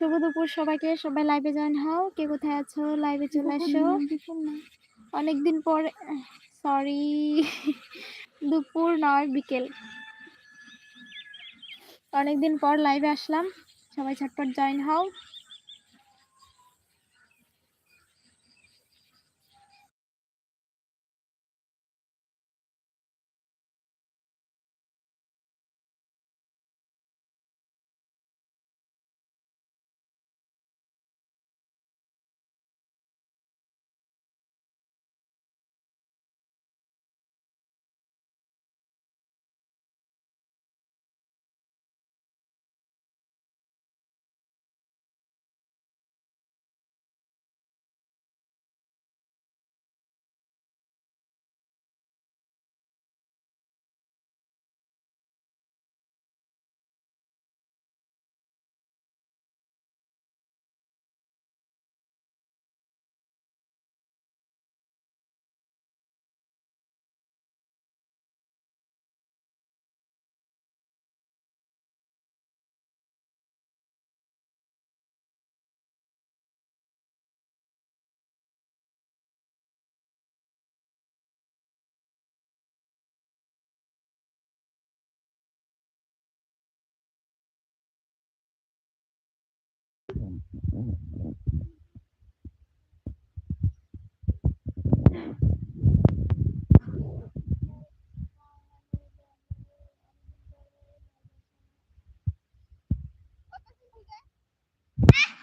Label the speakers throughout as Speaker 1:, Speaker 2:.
Speaker 1: শুভ দুপুর সবাইকে। সবাই লাইভে জয়েন হও। কে কোথায় আছো? লাইভে চলে আসো। অনেকদিন পর সরি দুপুর নয় বিকেল। অনেকদিন পর লাইভে আসলাম। সবাই ছটপট জয়েন হও।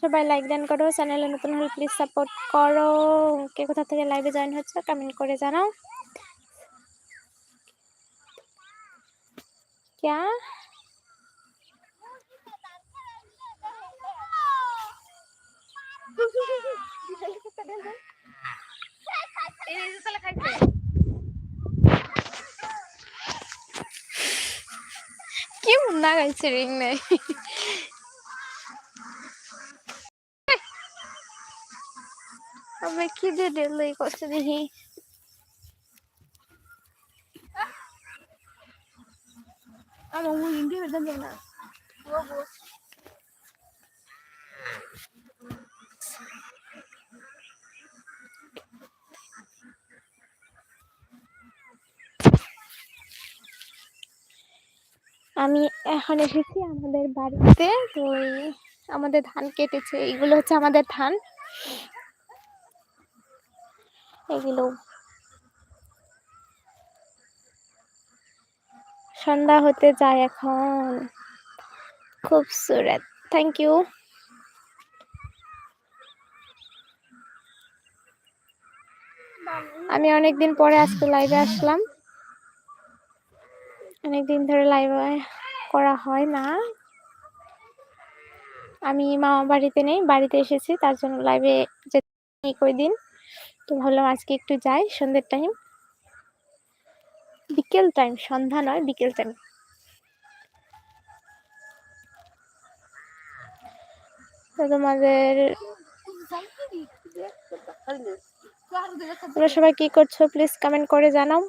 Speaker 1: সবাই লাইক ডান করো চ্যানেলে নতুন হলে প্লিজ সাপোর্ট করো। কে কোথা থেকে লাইভে জয়েন হচ্ছে কমেন্ট করে জানাও। क्या? কি মুন্না গাইছে রিং নেই আমি কি দিয়ে এই কষ্ট দেখি? আমি এখন এসেছি আমাদের বাড়িতে। তো আমাদের ধান কেটেছে। এইগুলো হচ্ছে আমাদের ধান। এগুলো সন্ধ্যা হতে যায় এখন। খুবসুরত থ্যাংক ইউ আমি অনেকদিন পরে আজকে লাইভে আসলাম। অনেকদিন ধরে লাইভে করা হয় না। আমি মামা বাড়িতে নেই, বাড়িতে এসেছি, তার জন্য লাইভে যেতে নেই কয়দিন। তো ভাবলাম আজকে একটু যাই, সন্ধ্যের টাইম বিকেল টাইম, সন্ধ্যা নয়, বিকেল টাইম। তোমাদের তোমরা সবাই কি করছ প্লিজ কমেন্ট করে জানাও।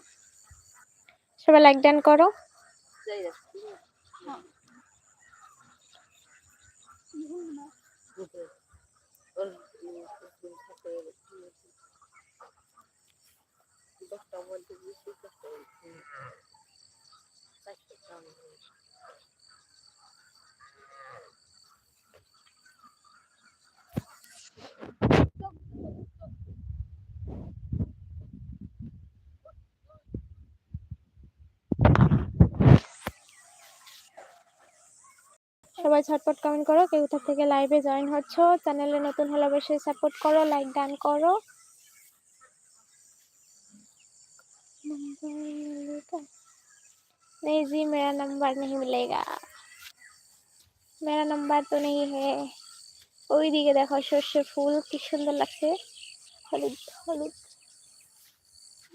Speaker 1: সবাই লাইক ডান করো। সবাই ঝটপট কমেন্ট করো, কেউ থেকে লাইভে জয়েন হচ্ছ চ্যানেলে নতুন হলে অবশ্যই সাপোর্ট করো লাইক ডান করো। नहीं जी मेरा नंबर नहीं मिलेगा मेरा नंबर तो नहीं है ওই দিকে দেখো সর্ষে ফুল কি সুন্দর লাগছে হলুদ হলুদ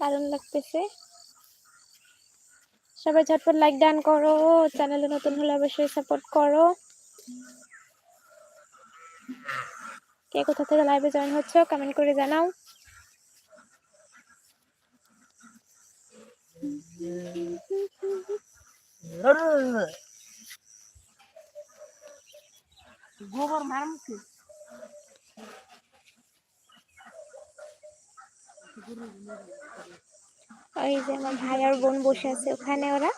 Speaker 1: দারুণ লাগতেছে সবাই ঝটপট লাইক ডান করো চ্যানেলে নতুন হলে অবশ্যই সাপোর্ট করো কে কোথা থেকে লাইভে জয়েন হচ্ছে কমেন্ট করে জানাও
Speaker 2: গোবর মারম কি
Speaker 1: ওই যে আমার ভাই আর বোন বসে আছে ওখানে ওরা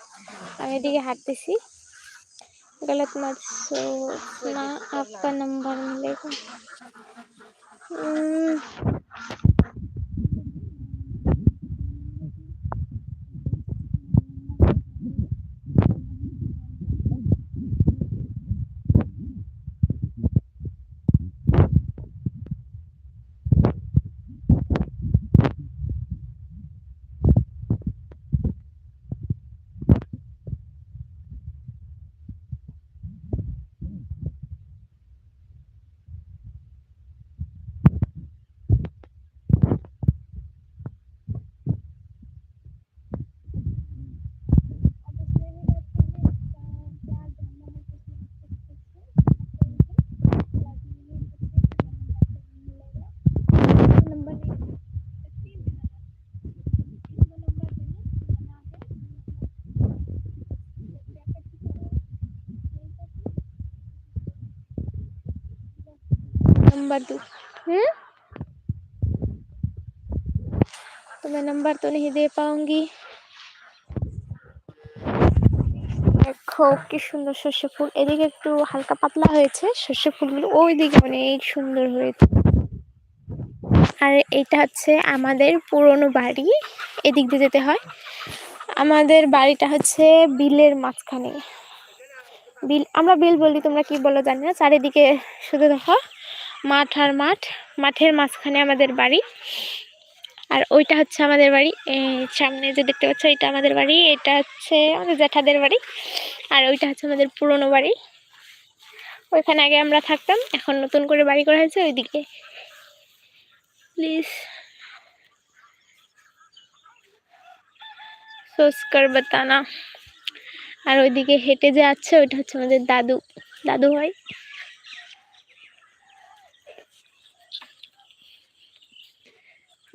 Speaker 1: আমি এদিকে হাঁটতেছি गलत मत सोचना आपका नंबर मिलेगा नंबर दो हम्म तो मैं नंबर तो नहीं दे पाऊंगी দেখো কি সুন্দর সর্ষে ফুল এদিকে একটু হালকা পাতলা হয়েছে সর্ষে ফুলগুলো ওই দিকে অনেক সুন্দর হয়েছে আর এটা হচ্ছে আমাদের পুরনো বাড়ি এদিক দিয়ে যেতে হয় আমাদের বাড়িটা হচ্ছে বিলের মাঝখানে বিল আমরা বিল বলি তোমরা কি বলো জানি না চারিদিকে শুধু দেখো মাঠ আর মাঠ, মাঠের মাঝখানে আমাদের বাড়ি। আর ওইটা হচ্ছে আমাদের বাড়ি। সামনে যে দেখতে পাচ্ছ, এটা আমাদের বাড়ি, এটা হচ্ছে আমাদের জ্যাঠাদের বাড়ি। আর ওইটা হচ্ছে আমাদের পুরনো বাড়ি। ওইখানে আগে আমরা থাকতাম, এখন নতুন করে বাড়ি করা হয়েছে ওইদিকে। প্লিজ সোস্কার বাতানা আর ওইদিকে হেঁটে যে আছে ওইটা হচ্ছে আমাদের দাদু দাদু হয়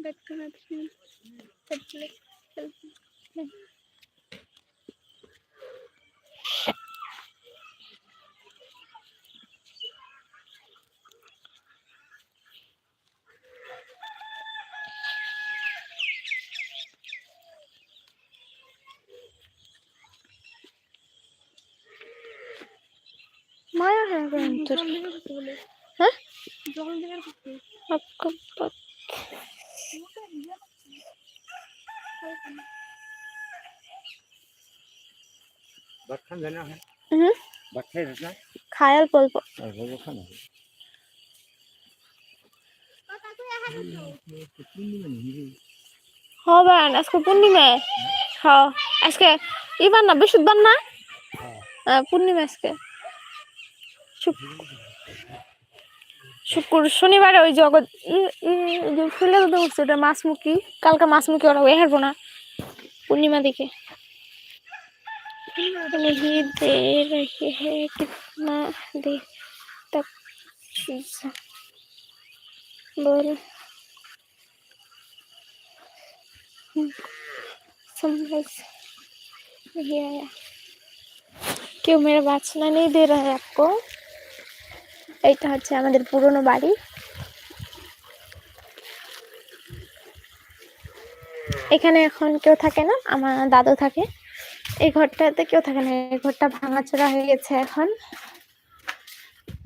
Speaker 3: ভাই মায়া খায় অল্প
Speaker 1: অল্প আজকে পূর্ণিমা। হ আজকে এবার না বিশুদ্ধবার না? হ্যাঁ, পূর্ণিমা আজকে। শুক্র শনিবারে ওই জগৎ ফুলে তো হচ্ছে মাছমুখী। কালকে মাছমুখী ওরা হয়ে হারবো না। পূর্ণিমা দিকে। नहीं दे रही है कितना दे तक चीज बोल हम्म, समझ नहीं आया क्यों मेरा बाचना नहीं दे रहा है आपको এইটা হচ্ছে আমাদের পুরনো বাড়ি এখানে এখন কেউ থাকে না আমার দাদু থাকে এই ঘরটাতে কেউ থাকে না এই ঘরটা ভাঙাচোরা হয়ে গেছে এখন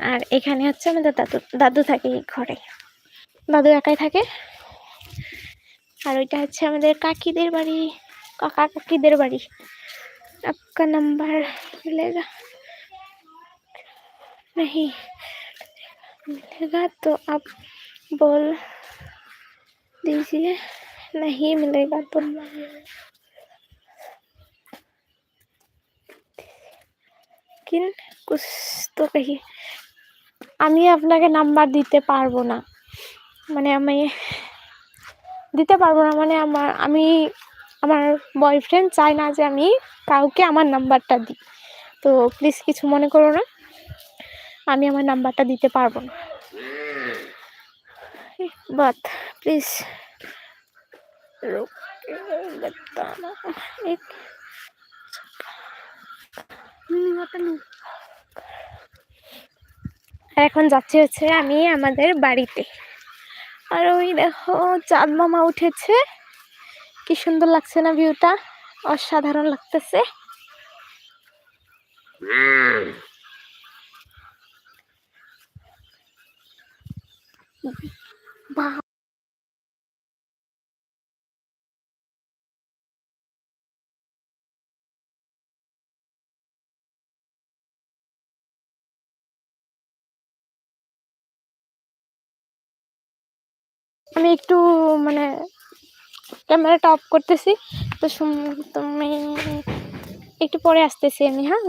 Speaker 1: আর এখানে হচ্ছে আমাদের দাদু দাদু থাকে এই ঘরে দাদু একাই থাকে আর ওইটা হচ্ছে আমাদের কাকিদের বাড়ি কাকা কাকিদের বাড়ি आपका नंबर मिलेगा नहीं मिलेगा तो आप बोल दीजिए नहीं मिलेगा तो কিন কুছ তো কহি আমি আপনাকে নাম্বার দিতে পারবো না মানে আমি দিতে পারবো না মানে আমার আমি আমার বয়ফ্রেন্ড চায় না যে আমি কাউকে আমার নাম্বারটা দিই তো প্লিজ কিছু মনে করো না আমি আমার নাম্বারটা দিতে পারবো না বাট প্লিজ बताना एक আর এখন যাচ্ছি হচ্ছে আমি আমাদের বাড়িতে। আর ওই দেখো চাঁদ মামা উঠেছে। কি সুন্দর লাগছে না ভিউটা? অসাধারণ লাগতেছে। বাহ। আমি একটু মানে ক্যামেরাটা অফ করতেছি। তো তুমি একটু পরে আসতেছি আমি হ্যাঁ?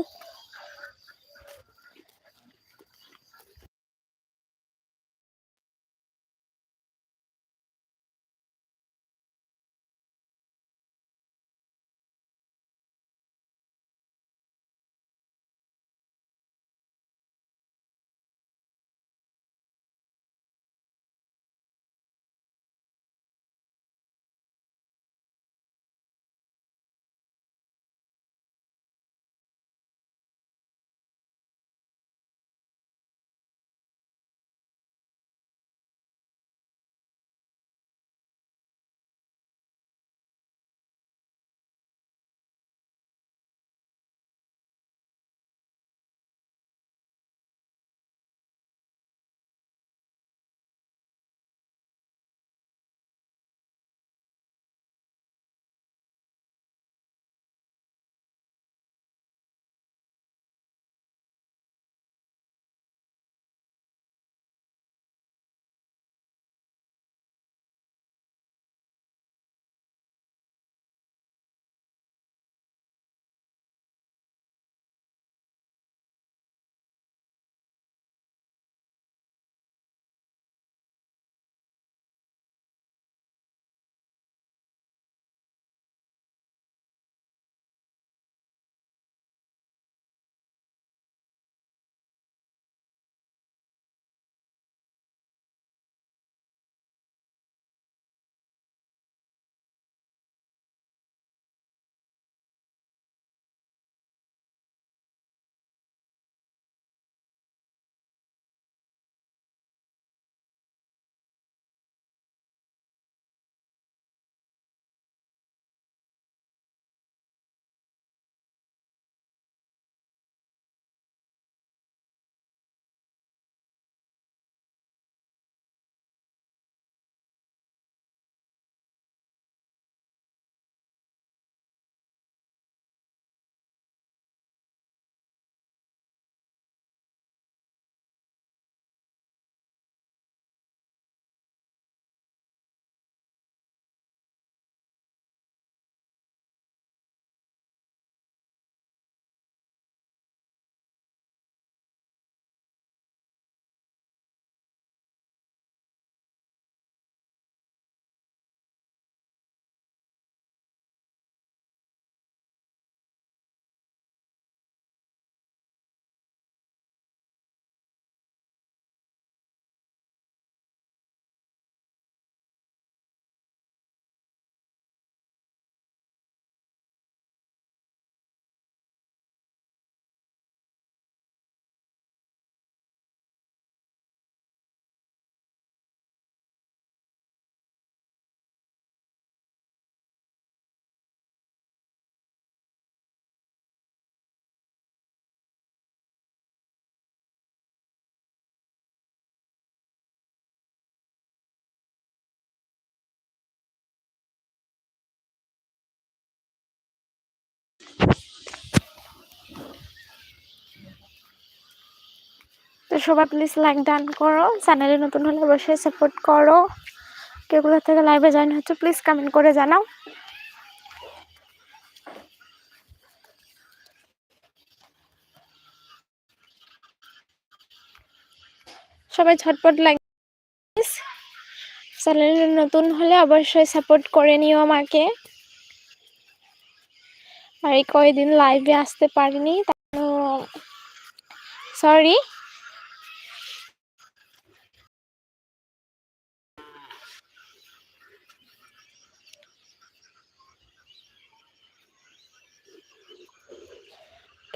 Speaker 1: সবাই প্লিজ লাইক ডান করো। চ্যানেলে নতুন হলে অবশ্যই সাপোর্ট করো। কে কোথা থেকে লাইভে জয়েন হচ্ছে প্লিজ কমেন্ট করে জানাও। সবাই ঝটপট লাইক চ্যানেলে নতুন হলে অবশ্যই সাপোর্ট করে নিও আমাকে। আর এই কয়দিন লাইভে আসতে পারিনি সরি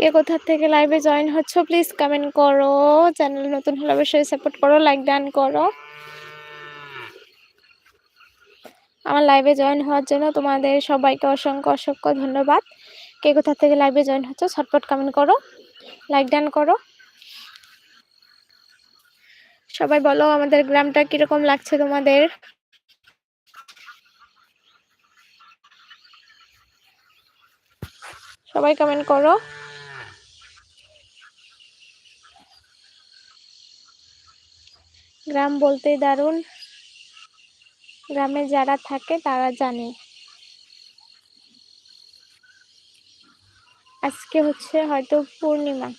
Speaker 1: কে কোথা থেকে লাইভে জয়েন হচ্ছ প্লিজ কমেন্ট করো। চ্যানেল নতুন হলে অবশ্যই সাপোর্ট করো লাইক ডান করো। আমার লাইভে জয়েন হওয়ার জন্য তোমাদের সবাইকে অসংখ্য অসংখ্য ধন্যবাদ। কে কোথা থেকে লাইভে জয়েন হচ্ছ ছটপট কমেন্ট করো লাইক ডান করো। সবাই বলো আমাদের গ্রামটা কীরকম লাগছে তোমাদের? সবাই কমেন্ট করো। গ্রাম বলতেই দারুণ। গ্রামে যারা থাকে, তারা জানে। আজকে হচ্ছে হয়তো পূর্ণিমা।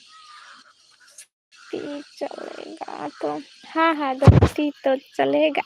Speaker 1: চলেগা তো। হ্যাঁ হ্যাঁ তো চলেগা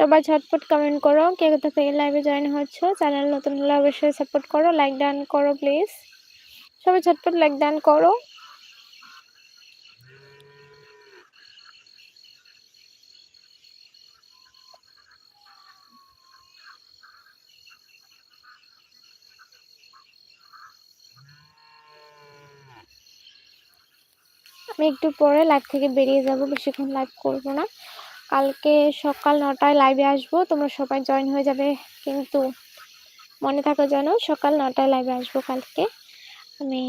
Speaker 1: সবাই ঝটপট কমেন্ট করো। কে কোথা থেকে লাইভে জয়েন হচ্ছ চ্যানেল নতুন হলে অবশ্যই সাপোর্ট করো লাইক ডান করো প্লিজ সবাই ঝটপট লাইক ডান করো। আমি একটু পরে লাইভ থেকে বেরিয়ে যাব, বেশিক্ষণ লাইভ করব না। কালকে সকাল নটায় লাইভে আসব, তোমরা সবাই জয়েন হয়ে যাবে। কিন্তু মনে থাকো যেন সকাল নটায় লাইভে আসব কালকে। আমি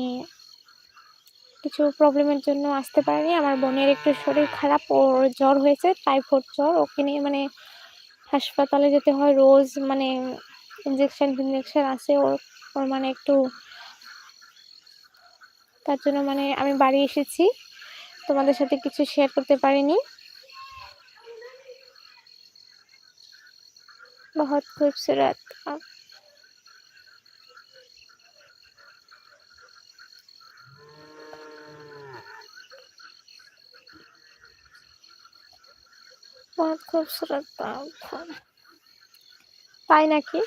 Speaker 1: কিছু প্রবলেমের জন্য আসতে পারিনি। আমার বোনের একটু শরীর খারাপ, ওর জ্বর হয়েছে টাইফয়েড জ্বর। ওকে নিয়ে মানে হাসপাতালে যেতে হয় রোজ মানে ইঞ্জেকশন ফিনজেকশন আছে ওর ওর মানে একটু তার জন্য মানে আমি বাড়ি এসেছি। তোমাদের সাথে কিছু শেয়ার করতে পারিনি। बहुत खूबसूरत था बहुत खूबसूरत था पाए ना कि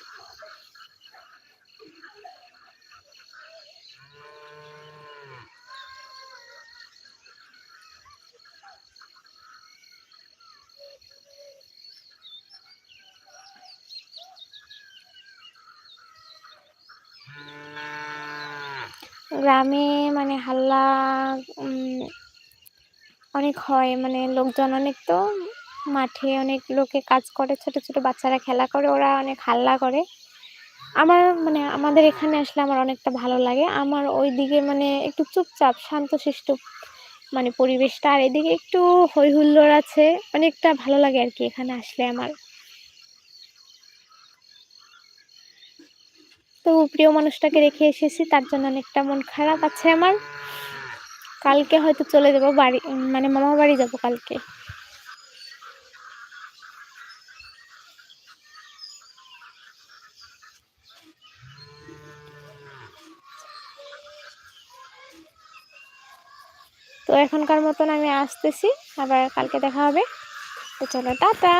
Speaker 1: গ্রামে মানে হাল্লা অনেক হয়। মানে লোকজন অনেক তো, মাঠে অনেক লোকে কাজ করে, ছোট ছোট বাচ্চারা খেলা করে, ওরা অনেক হাল্লা করে। আমার মানে আমাদের এখানে আসলে আমার অনেকটা ভালো লাগে। আমার ওইদিকে মানে একটু চুপচাপ শান্ত শান্তশিষ্ট মানে পরিবেশটা। আর এদিকে একটু হই হুল্লোড় আছে, অনেকটা ভালো লাগে আর কি এখানে আসলে আমার। তো প্রিয় মানুষটাকে রেখে এসেছি, তার জন্য অনেকটা মন খারাপ আছে আমার। কালকে হয়তো চলে যাব বাড়ি মানে মামা বাড়ি যাব কালকে। তো এখনকার মতন আমি আসতেছি, আবার কালকে দেখা হবে। তো চলো, টাটা।